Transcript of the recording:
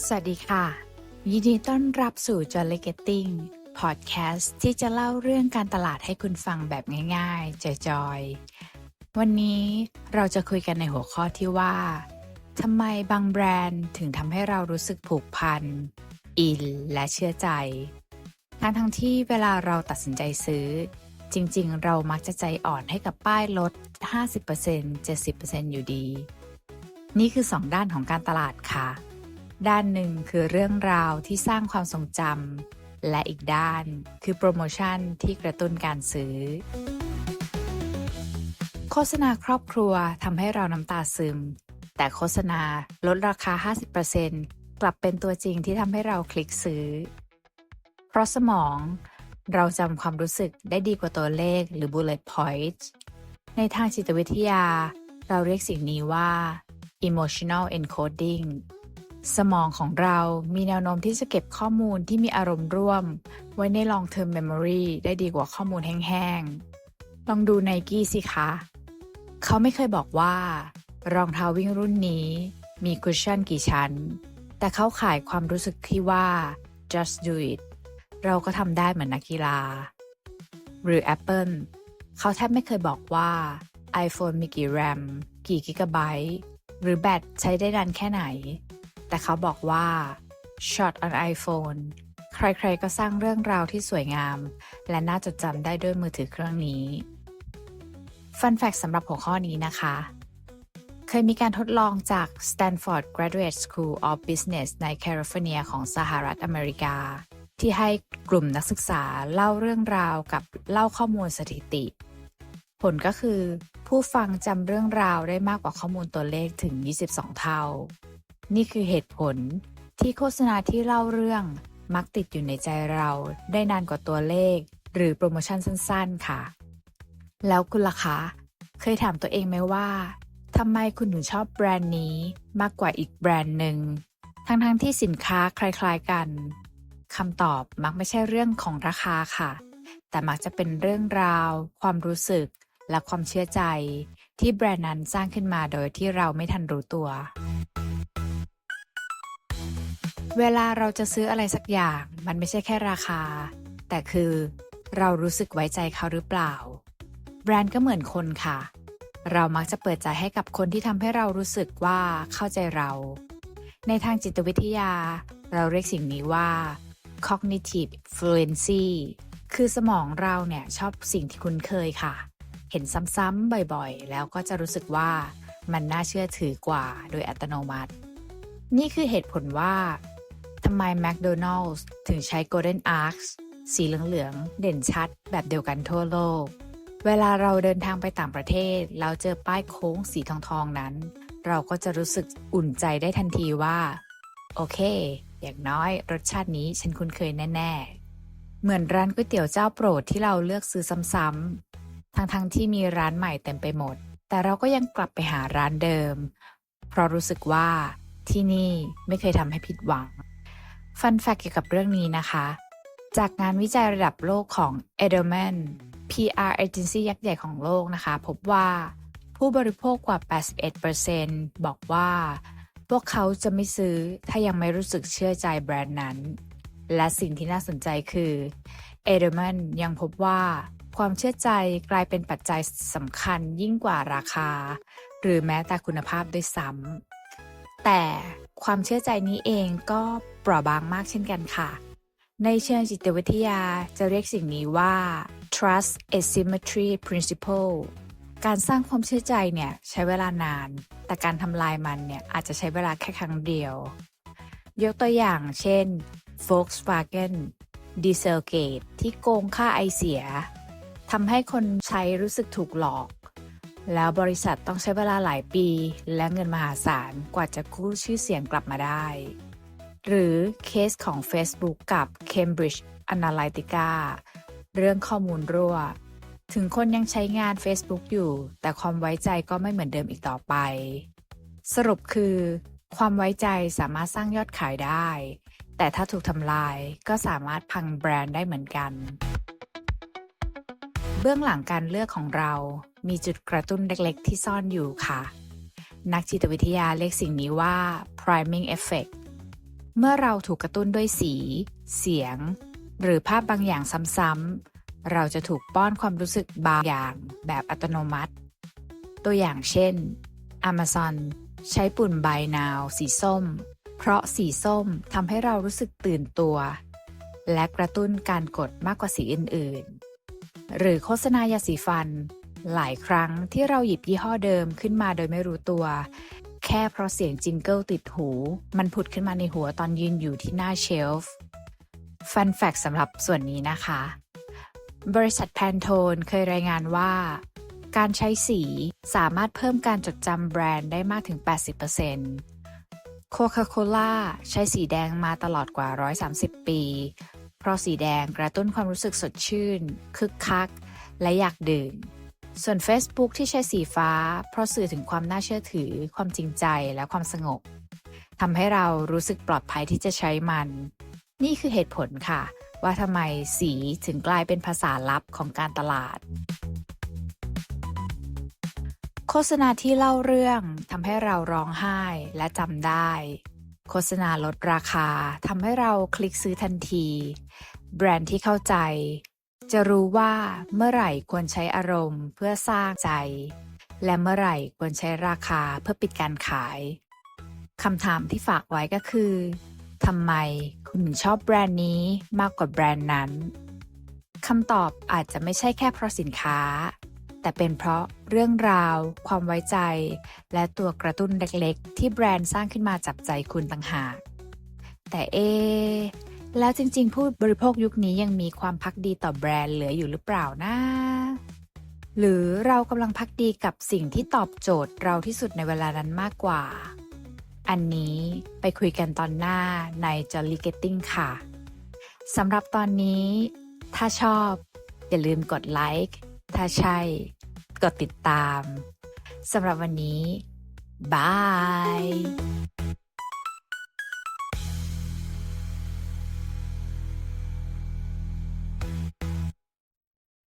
สวัสดีค่ะ ยินดีต้อนรับสู่ j o l l y Getting Podcast ที่จะเล่าเรื่องการตลาดให้คุณฟังแบบง่ายๆ จอยๆ วันนี้เราจะคุยกันในหัวข้อที่ว่าทำไมบางแบรนด์ถึงทำให้เรารู้สึกผูกพัน อิน และเชื่อใจ ทั้งทั้งที่เวลาเราตัดสินใจซื้อ จริงๆ เรามักจะใจอ่อนให้กับป้ายลด 50% 70%อยู่ดี นี่คือสองด้านของการตลาดค่ะ ด้านหนึ่งคือเรื่องราวที่สร้างความทรงจำและอีกด้านคือโปรโมชั่นที่กระตุ้นการซื้อ โฆษณาครอบครัวทำให้เราน้ำตาซึม แต่โฆษณาลดราคา 50%กลับเป็นตัวจริงที่ทำให้เราคลิกซื้อ เพราะสมองเราจำความรู้สึกได้ดีกว่าตัวเลขหรือ bullet point ในทางจิตวิทยา เราเรียกสิ่งนี้ว่า emotional encoding สมองของเรามีแนวโน้มที่จะเก็บข้อมูลที่มีอารมณ์ร่วม ไว้ใน long term memory ได้ดีกว่าข้อมูลแห้งๆ ลองดูไนกี้สิคะ เขาไม่เคยบอกว่า รองเท้าวิ่งรุ่นนี้ มีคุชชั่นกี่ชั้น แต่เขาขายความรู้สึกที่ว่า just do it เราก็ทำได้เหมือนนักกีฬา หรือ Apple เขาแทบไม่เคยบอกว่า iPhone มีกี่ RAM กี่กิกะไบต์หรือแบตใช้ได้นานแค่ไหน แต่เขาบอกว่า Shot on iPhone ใครๆก็สร้างเรื่องราวที่สวยงาม และน่าจดจำได้ด้วยมือถือเครื่องนี้ Fun Fact สำหรับหัวข้อนี้นะคะ เคยมีการทดลองจาก Stanford Graduate School of Business ในแคลิฟอร์เนียของสหรัฐอเมริกา ที่ให้กลุ่มนักศึกษาเล่าเรื่องราวกับเล่าข้อมูลสถิติ ผลก็คือ ผู้ฟังจำเรื่องราวได้มากกว่าข้อมูลตัวเลขถึง 22 เท่า นี่คือเหตุผลที่โฆษณาที่เล่าเรื่องมักติดอยู่ในใจเราได้นานกว่าตัวเลข หรือโปรโมชั่นสั้นๆค่ะ แล้วคุณล่ะคะ เคยถามตัวเองไหมว่าทำไมคุณถึงชอบแบรนด์นี้มากกว่าอีกแบรนด์หนึ่งทั้งๆทที่สินค้าคล้าย ๆกันคำตอบมักไม่ใช่เรื่องของราคาค่ะ แต่มักจะเป็นเรื่องราว ความรู้สึก และความเชื่อใจ ที่แบรนด์นั้นสร้างขึ้นมาโดยที่เราไม่ทันรู้ตัว เวลาเราจะซื้ออะไรสักอย่าง มันไม่ใช่แค่ราคา แต่คือเรารู้สึกไว้ใจเขาหรือเปล่า แบรนด์ก็เหมือนคนค่ะ เรามักจะเปิดใจให้กับคนที่ทำให้เรารู้สึกว่าเข้าใจเรา ในทางจิตวิทยา เราเรียกสิ่งนี้ว่า cognitive fluency คือสมองเราเนี่ยชอบสิ่งที่คุ้นเคยค่ะ เห็นซ้ำๆบ่อยๆ แล้วก็จะรู้สึกว่ามันน่าเชื่อถือกว่าโดยอัตโนมัติ นี่คือเหตุผลว่า ไม McDonald's ถึงใช้ Golden Arcs สีเหลืองๆ เด่นชัดแบบเดียวกันทั่วโลก เวลาเราเดินทางไปต่างประเทศแล้วเจอป้ายโค้งสีทองๆนั้น เราก็จะรู้สึกอุ่นใจได้ทันทีว่า โอเค อย่างน้อยรสชาตินี้ฉันคุ้นเคยแน่ ๆ เหมือนร้านก๋วยเตี๋ยวเจ้าโปรดที่เราเลือกซื้อซ้ำๆทั้งๆที่มีร้านใหม่เต็มไปหมด แต่เราก็ยังกลับไปหาร้านเดิม เพราะรู้สึกว่าที่นี่ไม่เคยทำให้ผิดหวัง ฟันแฟกเกี่ยวกับเรื่องนี้นะคะ จากงานวิจัยระดับโลกของ Edelman PR agency ยักษ์ใหญ่ของโลกนะคะ พบว่าผู้บริโภคกว่า 81%บอกว่า พวกเขาจะไม่ซื้อถ้ายังไม่รู้สึกเชื่อใจแบรนด์นั้น และสิ่งที่น่าสนใจคือ Edelman ยังพบว่าความเชื่อใจกลายเป็นปัจจัยสำคัญยิ่งกว่าราคา หรือแม้แต่คุณภาพด้วยซ้ำแต่ ความเชื่อใจนี้เองก็เปราะบางมากเช่นกันค่ะ ในเชิงจิตวิทยาจะเรียกสิ่งนี้ว่า trust asymmetry principle การสร้างความเชื่อใจเนี่ยใช้เวลานาน แต่การทำลายมันเนี่ยอาจจะใช้เวลาแค่ครั้งเดียว ยกตัวอย่างเช่น Volkswagen Dieselgate ที่โกงค่าไอเสียทำให้คนใช้รู้สึกถูกหลอก แล้วบริษัทต้องใช้เวลาหลายปี และเงินมหาศาลกว่าจะกู้ชื่อเสียงกลับมาได้ หรือเคสของ Facebook กับ Cambridge Analytica เรื่องข้อมูลรั่ว ถึงคนยังใช้งาน Facebook อยู่ แต่ความไว้ใจก็ไม่เหมือนเดิมอีกต่อไป สรุปคือ ความไว้ใจสามารถสร้างยอดขายได้ แต่ถ้าถูกทำลายก็สามารถพังแบรนด์ได้เหมือนกัน เบื้องหลังการเลือกของเรา มีจุดกระตุ้นเล็กๆ ที่ซ่อนอยู่ค่ะ นักจิตวิทยาเรียกสิ่งนี้ว่า priming effect เมื่อเราถูกกระตุ้นด้วยสี เสียง หรือภาพบางอย่างซ้ำๆ เราจะถูกป้อนความรู้สึกบางอย่างแบบอัตโนมัติ ตัวอย่างเช่น Amazon ใช้ปุ่น Buy Now สีส้ม เพราะสีส้มทำให้เรารู้สึกตื่นตัว และกระตุ้นการกดมากกว่าสีอื่นๆ หรือโฆษณายาสีฟัน หลายครั้งที่เราหยิบยี่ห้อเดิมขึ้นมาโดยไม่รู้ตัว แค่เพราะเสียงจิงเกิลติดหู มันผุดขึ้นมาในหัวตอนยืนอยู่ที่หน้าเชลฟ์ฟันแฟกสำหรับส่วนนี้นะคะ บริษัทแพนโทนเคยรายงานว่า การใช้สีสามารถเพิ่มการจดจำแบรนด์ได้มากถึง 80%โคคาโคล่าใช้สีแดงมาตลอดกว่า 130 ปี เพราะสีแดงกระตุ้นความรู้สึกสดชื่น คึกคัก และอยากดื่ม ส่วน Facebook ที่ใช้สีฟ้า เพราะสื่อถึงความน่าเชื่อถือ ความจริงใจและความสงบทำให้เรารู้สึกปลอดภัยที่จะใช้มัน นี่คือเหตุผลค่ะ ว่าทำไมสีถึงกลายเป็นภาษาลับของการตลาด โฆษณาที่เล่าเรื่องทำให้เราร้องไห้และจำได้ โฆษณาลดราคาทำให้เราคลิกซื้อทันที แบรนด์ที่เข้าใจ จะรู้ว่าเมื่อไหร่ควรใช้อารมณ์เพื่อสร้างใจ และเมื่อไหร่ควรใช้ราคาเพื่อปิดการขายคำถามที่ฝากไว้ก็คือทำไมคุณถึงชอบแบรนด์นี้มากกว่าแบรนด์นั้นคำตอบอาจจะไม่ใช่แค่เพราะสินค้า แต่เป็นเพราะเรื่องราว ความไว้ใจ และตัวกระตุ้นเล็กๆ ที่แบรนด์สร้างขึ้นมาจับใจคุณต่างหาก แต่เอ แล้วจริงๆ ผู้บริโภคยุคนี้ยังมีความพักดีต่อแบรนด์เหลืออยู่หรือเปล่านะ หรือเรากำลังพักดีกับสิ่งที่ตอบโจทย์เราที่สุดในเวลานั้นมากกว่า อันนี้ไปคุยกันตอนหน้าใน Jolly Getting ค่ะสำหรับตอนนี้ ถ้าชอบ อย่าลืมกดไลค์ถ้าใช่ กดติดตามสำหรับวันนี้บาย